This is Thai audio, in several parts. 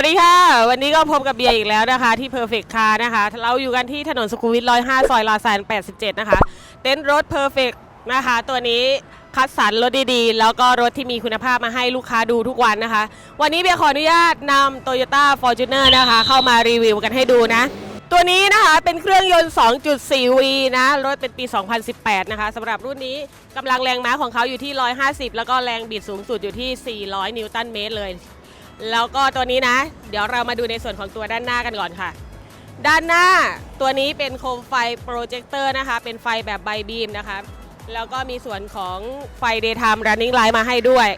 วัสดีค่ะ วันนี้ก็พบกับเบียร์อีกแล้วนะคะ ที่ Perfect Car นะคะ เราอยู่กันที่ถนนสุขุมวิท105 ซอยลาซาน87 นะคะ เต็นท์รถ Perfect นะคะ ตัวนี้คัดสรรรถดีๆ แล้วก็รถที่มีคุณภาพมาให้ลูกค้าดูทุกวันนะคะ วันนี้เบียร์ขออนุญาตนำ Toyota Fortuner นะคะ เข้ามารีวิวกันให้ดูนะ ตัวนี้นะคะเป็นเครื่องยนต์ 2.4V นะ รถเป็นปี 2018 นะคะสำหรับรุ่นนี้กำลังแรงม้าของเขาอยู่ที่ 150 แล้วก็แรงบิดสูงสุดอยู่ที่ 400 นิวตันเมตรเลย แล้วก็ตัวนี้นะ เดี๋ยวเรามาดูในส่วนของตัวด้านหน้ากันก่อนค่ะ ด้านหน้าตัวนี้เป็นโคมไฟโปรเจคเตอร์นะคะ เป็นไฟแบบไบบีมนะคะ แล้วก็มีส่วนของไฟ daytime running light มาให้ด้วย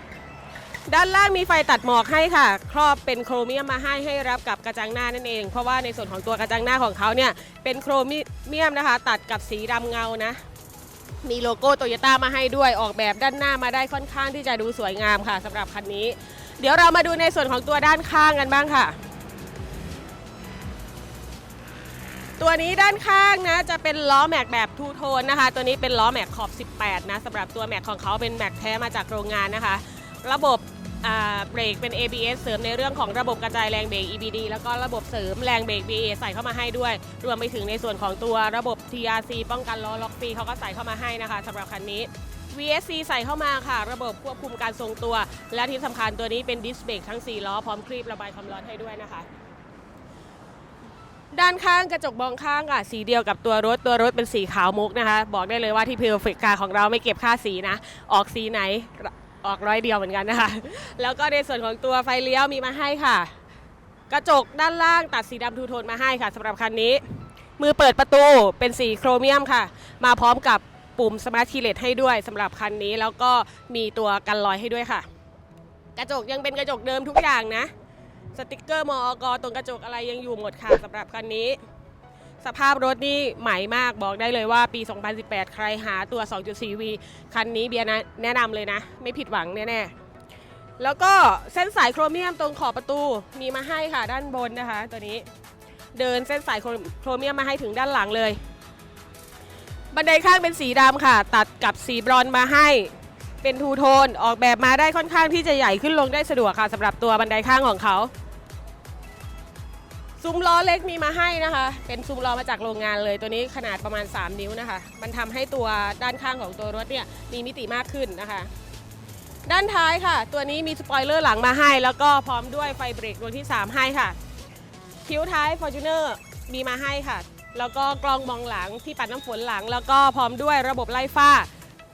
ด้านล่างมีไฟตัดหมอกให้ค่ะ ครอบเป็นโครเมียมมาให้ให้รับกับกระจังหน้านั่นเอง เพราะว่าในส่วนของตัวกระจังหน้าของเขาเนี่ยเป็นโครเมียมนะคะ ตัดกับสีดำเงานะมีโลโก้โตโยต้ามาให้ด้วยออกแบบด้านหน้ามาได้ค่อนข้างที่จะดูสวยงามค่ะสำหรับคันนี้ เดี๋ยวเรามาดูในส่วนของตัวด้านข้างกันบ้างค่ะ ตัวนี้ด้านข้างนะจะเป็นล้อแม็กแบบทูโทนนะคะ ตัวนี้เป็นล้อแม็กขอบ 18 นะสำหรับตัวแม็กของเขาเป็นแม็กแท้มาจากโรงงานนะคะ ระบบเบรกเป็น ABS เสริมในเรื่องของระบบกระจายแรงเบรก EBD แล้วก็ระบบเสริมแรงเบรก BA ใส่เข้ามาให้ด้วย รวมไปถึงในส่วนของตัวระบบ TRC ป้องกันล้อล็อกฟรีเขาก็ใส่เข้ามาให้นะคะสำหรับคันนี้ VSC ใส่เข้ามาค่ะ ระบบควบคุมการทรงตัว และที่สำคัญตัวนี้เป็นดิสเบรกทั้ง 4 ล้อ พร้อมคลีประบายความร้อนให้ด้วยนะคะ ด้านข้างกระจกมองข้างค่ะ สีเดียวกับตัวรถ ตัวรถเป็นสีขาวมุกนะคะ บอกได้เลยว่าที่ Perfect Car ของเราไม่เก็บค่าสีนะ ออกสีไหนออกร้อยเดียวเหมือนกันนะคะ แล้วก็ในส่วนของตัวไฟเลี้ยวมีมาให้ค่ะ กระจกด้านล่างตัดสีดำทูโทนมาให้ค่ะสำหรับคันนี้ มือเปิดประตูเป็นสีโครเมียมค่ะ มาพร้อมกับ ปุ่มสมาร์ทคีเลตให้ด้วยสำหรับคันนี้แล้วก็มีตัวกันรอยให้ด้วยค่ะ กระจกยังเป็นกระจกเดิมทุกอย่างนะ สติกเกอร์มอกตรงกระจกอะไรยังอยู่หมดค่ะสำหรับคันนี้ สภาพรถนี่ใหม่มากบอกได้เลยว่าปี 2018 ใครหาตัว 2.4V คันนี้เบียร์นะแนะนำเลยนะ ไม่ผิดหวังแน่ๆแล้วก็เส้นสายโครเมียมตรงขอบประตูมีมาให้ค่ะด้านบนนะคะ ตัวนี้เดินเส้นสายโครเมียมมาให้ถึงด้านหลังเลย บันไดข้างเป็นสีดำค่ะ ตัดกับสีบรอนซ์มาให้ เป็นทูโทนออกแบบมาได้ค่อนข้างที่จะใหญ่ขึ้นลงได้สะดวกค่ะสำหรับตัวบันไดข้างของเขา ซุ้มล้อเล็กมีมาให้นะคะ เป็นซุ้มล้อมาจากโรงงานเลย ตัวนี้ขนาดประมาณ 3 นิ้วนะคะ มันทำให้ตัวด้านข้างของตัวรถเนี่ยมีมิติมากขึ้นนะคะ ด้านท้ายค่ะ ตัวนี้มีสปอยเลอร์หลังมาให้ แล้วก็พร้อมด้วยไฟเบรกดวงที่ 3 ให้ค่ะ คิ้วท้าย Fortuner มีมาให้ค่ะ แล้วก็กล้องมองหลังที่ปัดน้ำฝนหลัง แล้วก็พร้อมด้วยระบบไล่ฟ้า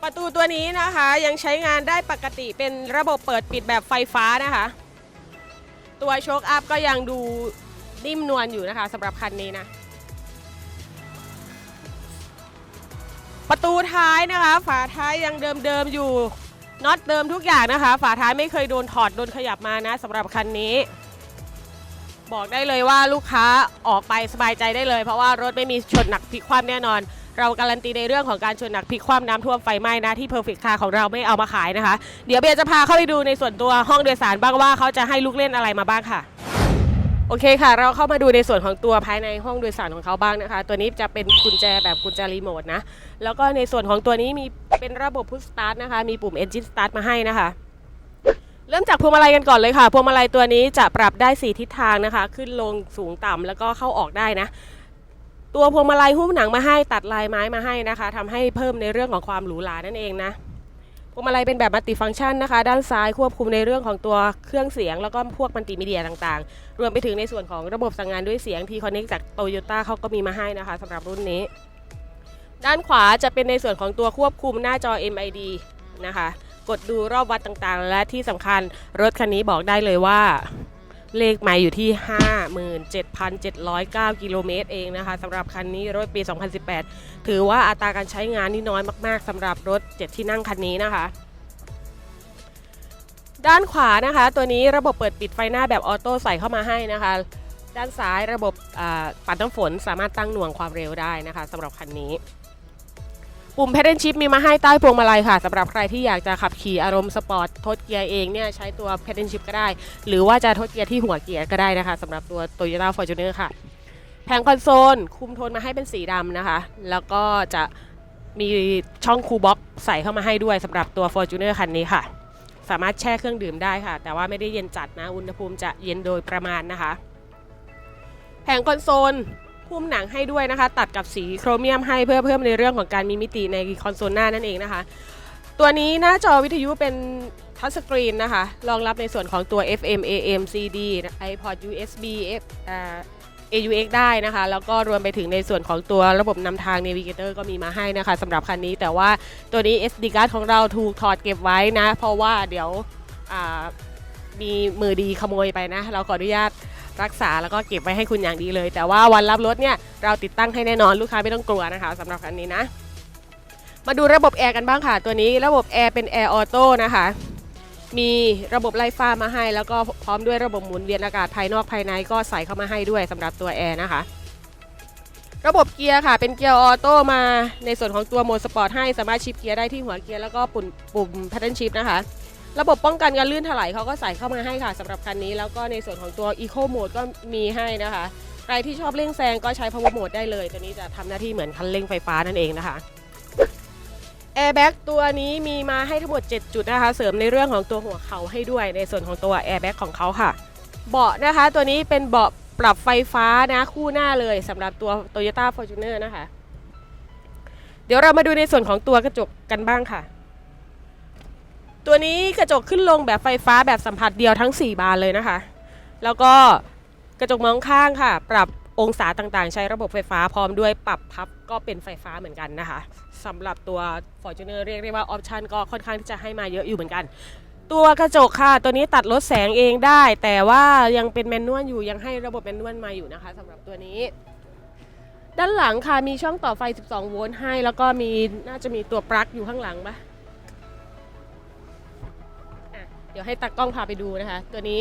ประตูตัวนี้นะคะยังใช้งานได้ปกติเป็นระบบเปิดปิดแบบไฟฟ้านะคะ ตัวโชคอัพก็ยังดูนิ่มนวลอยู่นะคะสำหรับคันนี้นะ ประตูท้ายนะคะ ฝาท้ายยังเดิมๆอยู่น็อตเดิมทุกอย่างนะคะ ฝาท้ายไม่เคยโดนถอดโดนขยับมานะสำหรับคันนี้ บอกได้เลยว่าลูกค้าออกไปสบายใจได้เลย เพราะว่ารถไม่มีชนหนักพลิกคว่ำแน่นอน เราการันตีในเรื่องของการชนหนักพลิกคว่ำน้ำท่วมไฟไหม้นะที่ Perfect Car ของเราไม่เอามาขายนะคะ เดี๋ยวเบียร์จะพาเข้าไปดูในส่วนตัวห้องโดยสารบ้างว่าเขาจะให้ลูกเล่นอะไรมาบ้างค่ะ โอเคค่ะ เราเข้ามาดูในส่วนของตัวภายในห้องโดยสารของเขาบ้างนะคะ ตัวนี้จะเป็นกุญแจแบบกุญแจรีโมทนะแล้วก็ในส่วนของตัวนี้มีเป็นระบบพุชสตาร์ทนะคะมีปุ่ม Engine Start มาให้นะคะ เริ่มจากพวงมาลัยกันก่อนเลยค่ะ พวงมาลัยตัวนี้จะปรับได้ 4 ทิศทางนะคะ ขึ้นลงสูงต่ำแล้วก็เข้าออกได้นะ ตัวพวงมาลัยหุ้มหนังมาให้ตัดลายไม้มาให้นะคะทำให้เพิ่มในเรื่องของความหรูหรานั่นเองนะ พวงมาลัยเป็นแบบมัลติฟังก์ชันนะคะ ด้านซ้ายควบคุมในเรื่องของตัวเครื่องเสียง แล้วก็พวกมัลติมีเดียต่างๆ รวมไปถึงในส่วนของระบบสั่งงานด้วยเสียงทีคอนเน c จากโตโยต้าเขาก็มีมาให้นะคะสำหรับรุ่นนี้ ด้านขวาจะเป็นในส่วนของตัวควบคุมหน้าจอ MID นะคะ กดดูรอบวัดต่างๆ และที่สำคัญรถคันนี้บอกได้เลยว่า เลขไมล์อยู่ที่ 57,709 กิโลเมตรเองนะคะสำหรับคันนี้รถปี 2018 ถือว่าอัตราการใช้งานนี่น้อยมากๆสำหรับรถ 7 ที่นั่งคันนี้นะคะด้านขวานะคะ ตัวนี้ระบบเปิดปิดไฟหน้าแบบออโต้ใส่เข้ามาให้นะคะ ด้านซ้ายระบบอ่าปัดน้ำฝนสามารถตั้งหน่วงความเร็วได้นะคะสำหรับคันนี้ ปุ่ม Pedal Shift มีมาให้ใต้พวงมาลัยค่ะสำหรับใครที่อยากจะขับขี่อารมณ์สปอร์ตทดเกียร์เองเนี่ยใช้ตัว Pedal Shift ก็ได้ หรือว่าจะทดเกียร์ที่หัวเกียร์ก็ได้นะคะสำหรับตัว Toyota Fortuner ค่ะ แผงคอนโซล คุมโทนมาให้เป็นสีดำนะคะ แล้วก็จะมีช่องคูบ็อกใส่เข้ามาให้ด้วยสำหรับตัว Fortuner คันนี้ค่ะ สามารถแช่เครื่องดื่มได้ค่ะ แต่ว่าไม่ได้เย็นจัดนะอุณหภูมิจะเย็นโดยประมาณนะคะ แผงคอนโซล หุ้มหนังให้ด้วยนะคะ ตัดกับสีโครเมียมให้เพื่อเพิ่มในเรื่องของการมีมิติในคอนโซลหน้านั่นเองนะคะ ตัวนี้หน้าจอวิทยุเป็นทัชสกรีนนะคะรองรับในส่วนของตัว FM AM CD iPod USB F AUX ได้นะคะ แล้วก็รวมไปถึงในส่วนของตัวระบบนำทาง Navigator ก็มีมาให้นะคะสำหรับคันนี้ แต่ว่าตัวนี้ SD card ของเราถูกถอดเก็บไว้นะ เพราะว่าเดี๋ยวมีมือดีขโมยไปนะ เราขออนุญาต รักษาแล้วก็เก็บไว้ให้คุณอย่างดีเลย แต่ว่าวันรับรถเนี่ยเราติดตั้งให้แน่นอนลูกค้าไม่ต้องกลัวนะคะสำหรับคันนี้นะ มาดูระบบแอร์กันบ้างค่ะ ตัวนี้ระบบแอร์เป็นแอร์ออโต้นะคะมีระบบไล่ฟ้ามาให้ แล้วก็พร้อมด้วยระบบหมุนเวียนอากาศภายนอกภายในก็ใส่เข้ามาให้ด้วยสำหรับตัวแอร์นะคะ ระบบเกียร์ค่ะ เป็นเกียร์ออโต้มาในส่วนของตัวโหมดสปอร์ตให้สามารถชิปเกียร์ได้ที่หัวเกียร์แล้วก็ปุ่มปุ่มแพทเทิร์นชิปนะคะ ระบบป้องกันการลื่นถลายเขาก็ใส่เข้ามาให้ค่ะสำหรับคันนี้ แล้วก็ในส่วนของตัว Eco Mode ก็มีให้นะคะ ใครที่ชอบเร่งแซงก็ใช้ Power Mode ได้เลย ตัวนี้จะทำหน้าที่เหมือนคันเร่งไฟฟ้านั่นเองนะคะแอร์แบ็กตัวนี้มีมาให้ทั้งหมด 7 จุดนะคะ เสริมในเรื่องของตัวหัวเข่าให้ด้วยในส่วนของตัวแอร์แบ็กของเขาค่ะ เบาะนะคะ ตัวนี้เป็นเบาะปรับไฟฟ้านะคู่หน้าเลยสำหรับตัว Toyota Fortuner นะคะ เดี๋ยวเรามาดูในส่วนของตัวกระจกกันบ้างค่ะ ตัวนี้กระจกขึ้นลงแบบไฟฟ้าแบบสัมผัสเดียวทั้ง 4 บานเลยนะคะ แล้วก็กระจกมองข้างค่ะ ปรับองศาต่างๆ ใช้ระบบไฟฟ้าพร้อมด้วยปรับพับก็เป็นไฟฟ้าเหมือนกันนะคะสำหรับตัว Fortuner เรียกได้ว่าออปชันก็ค่อนข้างที่จะให้มาเยอะอยู่เหมือนกัน ตัวกระจกค่ะ ตัวนี้ตัดลดแสงเองได้ แต่ว่ายังเป็นแมนนวลอยู่ยังให้ระบบแมนนวลมาอยู่นะคะสำหรับตัวนี้ด้านหลังค่ะมีช่องต่อไฟ 12 โวลต์ให้ แล้วก็มีน่าจะมีตัวปลั๊กอยู่ข้างหลังปะ ดี๋ยวให้ตากล้องพาไปดูนะคะ ตัวนี้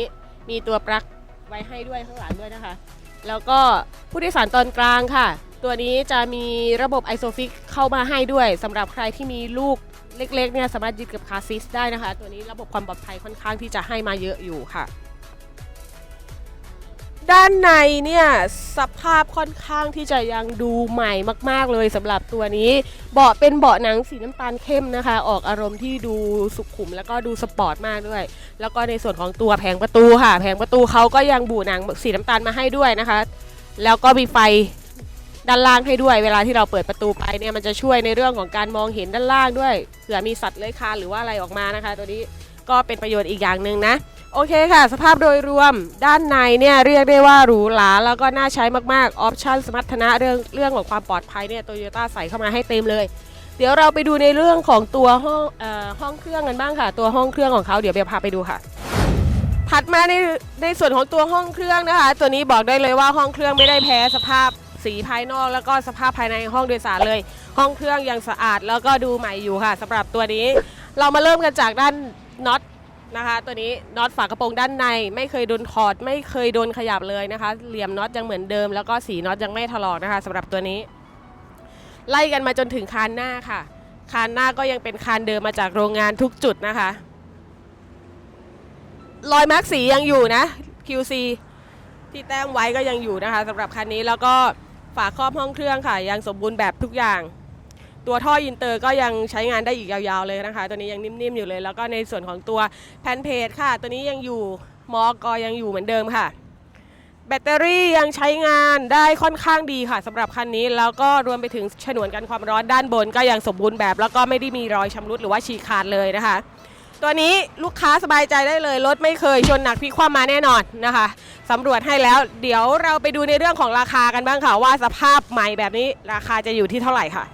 มีตัวปลั๊กไว้ให้ด้วยข้างหลังด้วยนะคะ แล้วก็ผู้โดยสารตอนกลางค่ะ ตัวนี้จะมีระบบ ISOFIX เข้ามาให้ด้วยสำหรับใครที่มีลูกเล็กๆเนี่ยสามารถยึดกับคาซิสได้นะคะ ตัวนี้ระบบความปลอดภัยค่อนข้างที่จะให้มาเยอะอยู่ค่ะ ด้านในเนี่ยสภาพค่อนข้างที่จะยังดูใหม่มาก ๆ เลยสำหรับตัวนี้ เบาะเป็นเบาะหนังสีน้ำตาลเข้มนะคะ ออกอารมณ์ที่ดูสุขุมแล้วก็ดูสปอร์ตมากด้วย แล้วก็ในส่วนของตัวแผงประตูค่ะ แผงประตูเขาก็ยังบูหนังสีน้ำตาลมาให้ด้วยนะคะ แล้วก็มีไฟด้านล่างให้ด้วยเวลาที่เราเปิดประตูไปเนี่ยมันจะช่วยในเรื่องของการมองเห็นด้านล่างด้วยเผื่อมีสัตว์เลื้อยคลานหรือว่าอะไรออกมานะคะ ตัวนี้ก็เป็นประโยชน์อีกอย่างหนึ่งนะ โอเคค่ะ สภาพโดยรวมด้านในเนี่ยเรียกได้ว่าหรูหราแล้วก็น่าใช้มากๆ ออปชันสมรรถนะเรื่องเรื่องของความปลอดภัยเนี่ยโตโยต้าใส่เข้ามาให้เต็มเลย เดี๋ยวเราไปดูในเรื่องของตัวห้องเอ่อห้องเครื่องกันบ้างค่ะ ตัวห้องเครื่องของเขาเดี๋ยวเบียร์พาไปดูค่ะ ถัดมาในในส่วนของตัวห้องเครื่องนะคะ ตัวนี้บอกได้เลยว่าห้องเครื่องไม่ได้แพ้สภาพสีภายนอก แล้วก็สภาพภายในห้องโดยสารเลย ห้องเครื่องยังสะอาดแล้วก็ดูใหม่อยู่ค่ะสำหรับตัวนี้ เรามาเริ่มกันจากด้านน็อต นะคะ ตัวนี้น็อตฝากระโปรงด้านใน ไม่เคยโดนถอด ไม่เคยโดนขยับเลยนะคะ เหลี่ยมน็อตยังเหมือนเดิม แล้วก็สีน็อตยังไม่ถลอกนะคะสำหรับตัวนี้ ไล่กันมาจนถึงคานหน้าค่ะ คานหน้าก็ยังเป็นคานเดิมมาจากโรงงานทุกจุดนะคะ รอยมาร์กสียังอยู่นะ QC ที่แต้มไว้ก็ยังอยู่นะคะสำหรับคันนี้แล้วก็ฝาครอบห้องเครื่องค่ะ ยังสมบูรณ์แบบทุกอย่าง ตัวท่ออินเตอร์ก็ยังใช้งานได้อีกยาวๆเลยนะคะ ตัวนี้ยังนิ่มๆอยู่เลย แล้วก็ในส่วนของตัวแผ่นเพจค่ะ ตัวนี้ยังอยู่มอกยังอยู่เหมือนเดิมค่ะ แบตเตอรี่ยังใช้งานได้ค่อนข้างดีค่ะสำหรับคันนี้ แล้วก็รวมไปถึงฉนวนกันความร้อนด้านบน ก็ยังสมบูรณ์แบบ แล้วก็ไม่ได้มีรอยชำรุดหรือว่าฉีกขาดเลยนะคะ ตัวนี้ลูกค้าสบายใจได้เลยรถไม่เคยชนหนักพิคว่ำมาแน่นอนนะคะสำรวจให้แล้วเดี๋ยวเราไปดูในเรื่องของราคากันบ้างค่ะ ว่าสภาพใหม่แบบนี้ราคาจะอยู่ที่เท่าไหร่ค่ะ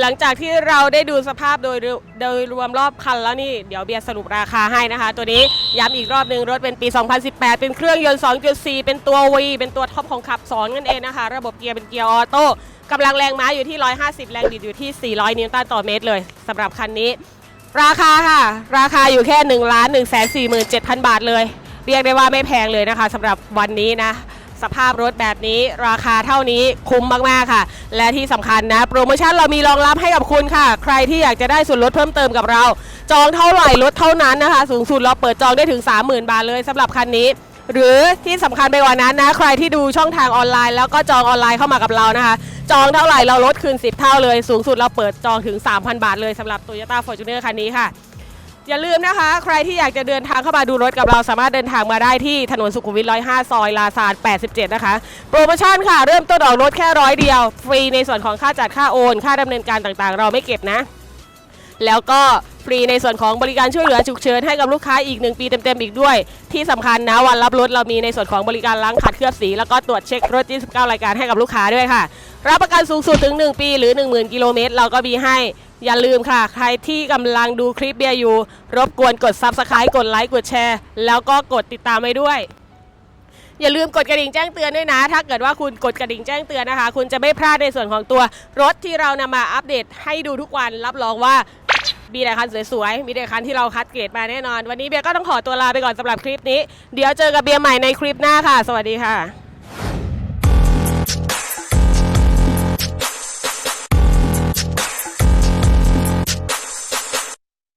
หลังจากที่เราได้ดูสภาพโดยโดยรวมรอบคันแล้วนี่ เดี๋ยวเบียร์สรุปราคาให้นะคะ ตัวนี้ย้ำอีกรอบหนึ่งรถเป็นปี 2018 เป็นเครื่องยนต์ 2.4 เป็นตัว V เป็นตัวท็อปของขับ 2 นั่นเองนะคะ ระบบเกียร์เป็นเกียร์ออโต้กำลังแรงม้าอยู่ที่ 150 แรงบิดอยู่ที่ 400 นิวตันต่อเมตรเลยสำหรับคันนี้ ราคาค่ะ ราคาอยู่แค่1นึ่งล้านหนึ่งแสนสี่หมื่นเจ็ดพันบาทเลย เรียกได้ว่าไม่แพงเลยนะคะสำหรับวันนี้นะ สภาพรถแบบนี้ราคาเท่านี้คุ้มมาก ๆ ค่ะ และที่สำคัญนะ โปรโมชั่นเรามีรองรับให้กับคุณค่ะ ใครที่อยากจะได้ส่วนลดเพิ่มเติมกับเรา จองเท่าไหร่ลดเท่านั้นนะคะ สูงสุดเราเปิดจองได้ถึง 30,000 บาทเลยสำหรับคันนี้ หรือที่สำคัญไปกว่านั้นนะ ใครที่ดูช่องทางออนไลน์ แล้วก็จองออนไลน์เข้ามากับเรานะคะ จองเท่าไหร่เราลดคืน 10 เท่าเลย สูงสุดเราเปิดจองถึง 3,000 บาทเลยสำหรับ Toyota Fortuner คันนี้ค่ะ อย่าลืมนะคะ ใครที่อยากจะเดินทางเข้ามาดูรถกับเราสามารถเดินทางมาได้ที่ถนนสุขุมวิท105 ซอยลาซาน87 นะคะ โปรโมชั่นค่ะ เริ่มต้นออกรถแค่ร้อยเดียว ฟรีในส่วนของค่าจัดค่าโอน ค่าดำเนินการต่างๆ เราไม่เก็บนะ แล้วก็ฟรีในส่วนของบริการช่วยเหลือฉุกเฉินให้กับลูกค้าอีก 1 ปีเต็มๆอีกด้วย ที่สำคัญนะวันรับรถเรามีในส่วนของบริการล้างขัดเคลือบสี แล้วก็ตรวจเช็ครถ 29 รายการให้กับลูกค้าด้วยค่ะ รับประกันสูงสุดถึง 1 ปีหรือ 10,000 กิโลเมตรเราก็มีให้ อย่าลืมค่ะ ใครที่กำลังดูคลิปเบียร์อยู่ รบกวนกด Subscribe กดไลค์กดแชร์ แล้วก็กดติดตามไว้ด้วย อย่าลืมกดกระดิ่งแจ้งเตือนด้วยนะ ถ้าเกิดว่าคุณกดกระดิ่งแจ้งเตือนนะคะ คุณจะไม่พลาดในส่วนของตัวรถที่เรานำมาอัปเดตให้ดูทุกวันรับรองว่ามีแต่คันสวยๆ มีแต่คันที่เราคัดเกรดมาแน่นอน วันนี้เบียร์ก็ต้องขอตัวลาไปก่อนสำหรับคลิปนี้ เดี๋ยวเจอกับเบียร์ใหม่ในคลิปหน้าค่ะ สวัสดีค่ะ